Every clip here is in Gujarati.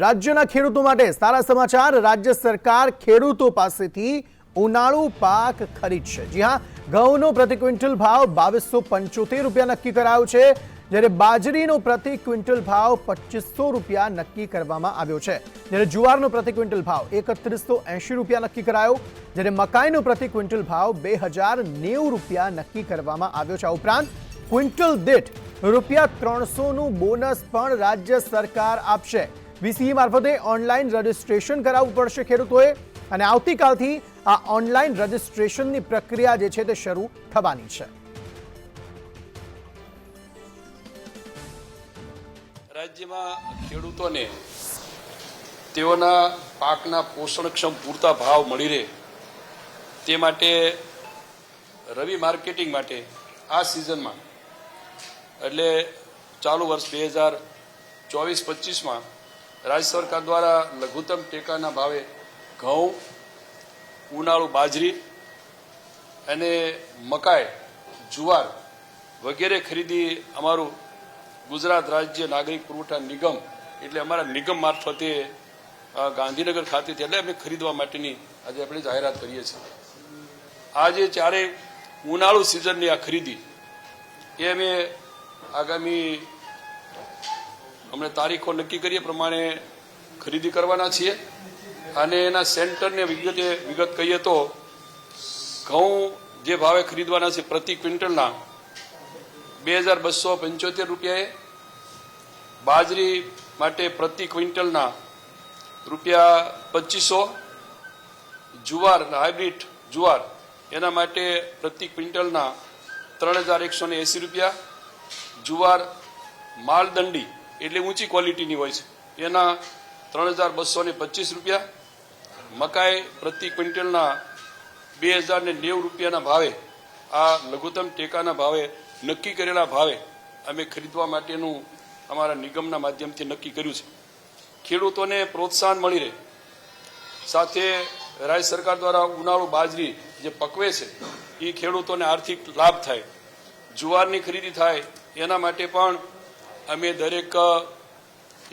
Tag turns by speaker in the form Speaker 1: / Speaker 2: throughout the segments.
Speaker 1: રાજ્યના ખેડૂતો માટે સારા સમાચાર. રાજ્ય સરકાર ખેડૂતો પાસેથી ઉનાળુ પાક ખરીદશે. જી હા, ઘઉંનો પ્રતિ ક્વિન્ટલ ભાવ બાવીસો પંચોતેર રૂપિયા નક્કી કરાયો છે, જ્યારે બાજરીનો પ્રતિ ક્વિન્ટલ ભાવ પચીસો રૂપિયા નક્કી કરવામાં આવ્યો છે. જ્યારે જુવારનો પ્રતિ ક્વિન્ટલ ભાવ એકત્રીસો એંશી રૂપિયા નક્કી કરાયો. જ્યારે મકાઈનો પ્રતિ ક્વિન્ટલ ભાવ બે હજાર નેવું રૂપિયા નક્કી કરવામાં આવ્યો છે. આ ઉપરાંત ક્વિન્ટલ દીઠ રૂપિયા ત્રણસોનું બોનસ પણ રાજ્ય સરકાર આપશે. વીસીઈ મારફતે ઓનલાઈન રજીસ્ટ્રેશન કરાવવું પડશે ખેડૂતોએ. અને આવતીકાલથી આ ઓનલાઈન રજીસ્ટ્રેશનની પ્રક્રિયા જે છે તે શરૂ થવાની છે.
Speaker 2: રાજ્યમાં ખેડૂતોને તેઓના પાકના પોષણક્ષમ પૂરતા ભાવ મળી રહે. તે માટે રવિ માર્કેટિંગ માટે આ સિઝનમાં, એટલે ચાલુ વર્ષ બે હજાર ચોવીસ પચીસમાં રાજ્ય સરકાર દ્વારા લઘુત્તમ ટેકાના ભાવે ઘઉં, ઉનાળુ બાજરી અને મકાઈ, જુવાર વગેરે ખરીદી અમારું ગુજરાત રાજ્ય નાગરિક પુરવઠા નિગમ એટલે અમારા નિગમ મારફતે ગાંધીનગર ખાતેથી એટલે અમે ખરીદવા માટેની આજે આપણે જાહેરાત કરીએ છીએ. આજે ચારે ઉનાળુ સિઝનની આ ખરીદી, એ અમે આગામી અમને તારીખો નક્કી કરીએ પ્રમાણે ખરીદી કરવાના છીએ. અને એના સેન્ટરને વિગતે વિગત કહીએ તો, ઘઉં જે ભાવે ખરીદવાના છે પ્રતિ ક્વિન્ટલના બે હજાર બસો પંચોતેર રૂપિયાએ. બાજરી માટે પ્રતિ ક્વિન્ટલના રૂપિયા પચીસો. જુવાર, હાઇબ્રિડ જુવાર, એના માટે પ્રતિ ક્વિન્ટલના ત્રણ હજાર એકસો એંસી રૂપિયા. જુવાર, માલદંડી એટલે ઊંચી ક્વોલિટીની હોય છે. એના ત્રણ હજાર બસો ને પચીસ રૂપિયા, મકાઈ પ્રતિ ક્વિન્ટલના બે હજાર ને નેવું રૂપિયાના ભાવે, આ લઘુત્તમ ટેકાના ભાવે, નક્કી કરેલા ભાવે અમે ખરીદવા માટેનું અમારા નિગમના માધ્યમથી નક્કી કર્યું છે. ખેડૂતોને પ્રોત્સાહન મળી રહે. સાથે રાજ્ય સરકાર દ્વારા ઉનાળુ બાજરી જે પકવે છે એ ખેડૂતોને આર્થિક લાભ થાય. જુવારની ખરીદી થાય, એના માટે પણ અમે દરેક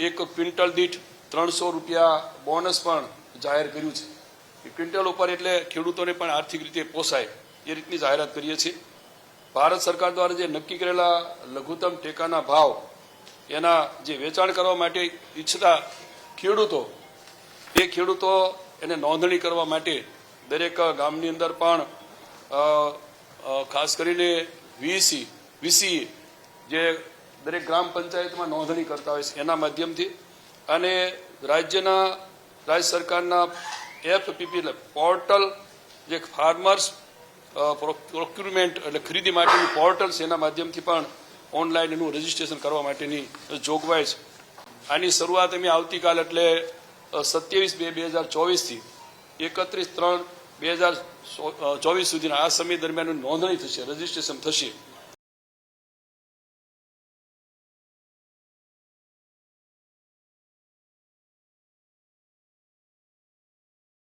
Speaker 2: એક ક્વિન્ટલ દીઠ ત્રણસો રૂપિયા બોનસ પણ જાહેર કર્યું છે. એ ક્વિન્ટલ ઉપર એટલે ખેડૂતોને પણ આર્થિક રીતે પોસાય એ રીતની જાહેરાત કરીએ છીએ. ભારત સરકાર દ્વારા જે નક્કી કરેલા લઘુત્તમ ટેકાના ભાવ, એના જે વેચાણ કરવા માટે ઈચ્છતા ખેડૂતો, એ ખેડૂતો એને નોંધણી કરવા માટે દરેક ગામની અંદર પણ ખાસ કરીને વીસી, વીસીએ જે દરેક ગ્રામ પંચાયતમાં નોંધણી કરતા હોય છે એના માધ્યમથી. અને રાજ્યના, રાજ્ય સરકારના એફ પીપી પોર્ટલ જે ફાર્મર્સ પ્રોક્યુરમેન્ટ એટલે ખરીદી માટેનું પોર્ટલ છે એના માધ્યમથી પણ ઓનલાઈન એનું રજીસ્ટ્રેશન કરવા માટેની જોગવાઈ છે. આની શરૂઆત અમે આવતીકાલ એટલે સત્યાવીસ બે બે હજાર ચોવીસથી એકત્રીસ ત્રણ બે હજાર ચોવીસ સુધીના આ સમય દરમિયાન નોંધણી થશે, રજીસ્ટ્રેશન થશે.